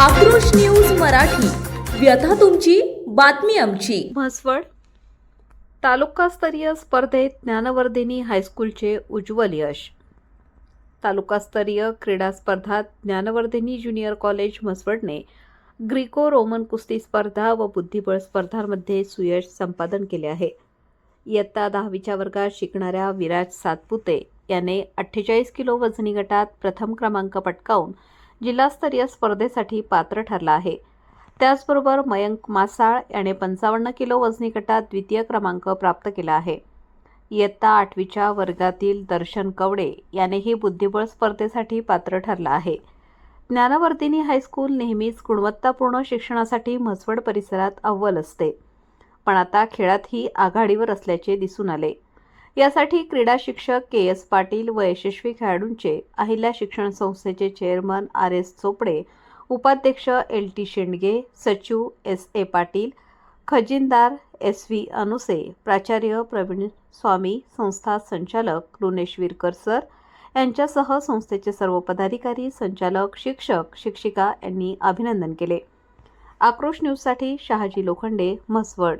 आक्रोश न्यू मराठी. व्यथा तुमची बातमी आमची. म्हसवड. तालुकास्तरीय स्पर्धेत ज्ञानवर्धिनी हायस्कूलचे उज्ज्वल यश. तालुकास्तरीय क्रीडा स्पर्धात ज्ञानवर्धिनी ज्युनियर कॉलेज म्हसवडने ग्रीको रोमन कुस्ती स्पर्धा व बुद्धिबळ स्पर्धांमध्ये सुयश संपादन केले आहे. इयत्ता दहावीच्या वर्गात शिकणाऱ्या विराज सातपुते याने अठ्ठेचाळीस किलो वजनी गटात प्रथम क्रमांक पटकावून जिल्हास्तरीय स्पर्धेसाठी पात्र ठरला आहे. त्याचबरोबर मयंक मासाळ याने पंचावन्न किलो वजनी गटात द्वितीय क्रमांक प्राप्त केला आहे. इयत्ता आठवीच्या वर्गातील दर्शन कवडे यानेही बुद्धिबळ स्पर्धेसाठी पात्र ठरला आहे. ज्ञानवर्धिनी हायस्कूल नेहमीच गुणवत्तापूर्ण शिक्षणासाठी म्हसवड परिसरात अव्वल असते. पण आता खेळातही आघाडीवर असल्याचे दिसून आले. यासाठी क्रीडा शिक्षक के एस पाटील व यशस्वी खेळाडूंचे अहिल्या शिक्षण संस्थेचे चेअरमन आर एस चोपडे उपाध्यक्ष एल टी शेंडगे सचिव एस ए पाटील खजिनदार एस व्ही अनुसे प्राचार्य प्रवीण स्वामी संस्था संचालक लोनेश विरकर सर यांच्यासह संस्थेचे सर्व पदाधिकारी संचालक शिक्षक शिक्षिका यांनी अभिनंदन केले. आक्रोश न्यूजसाठी शहाजी लोखंडे म्हसवड.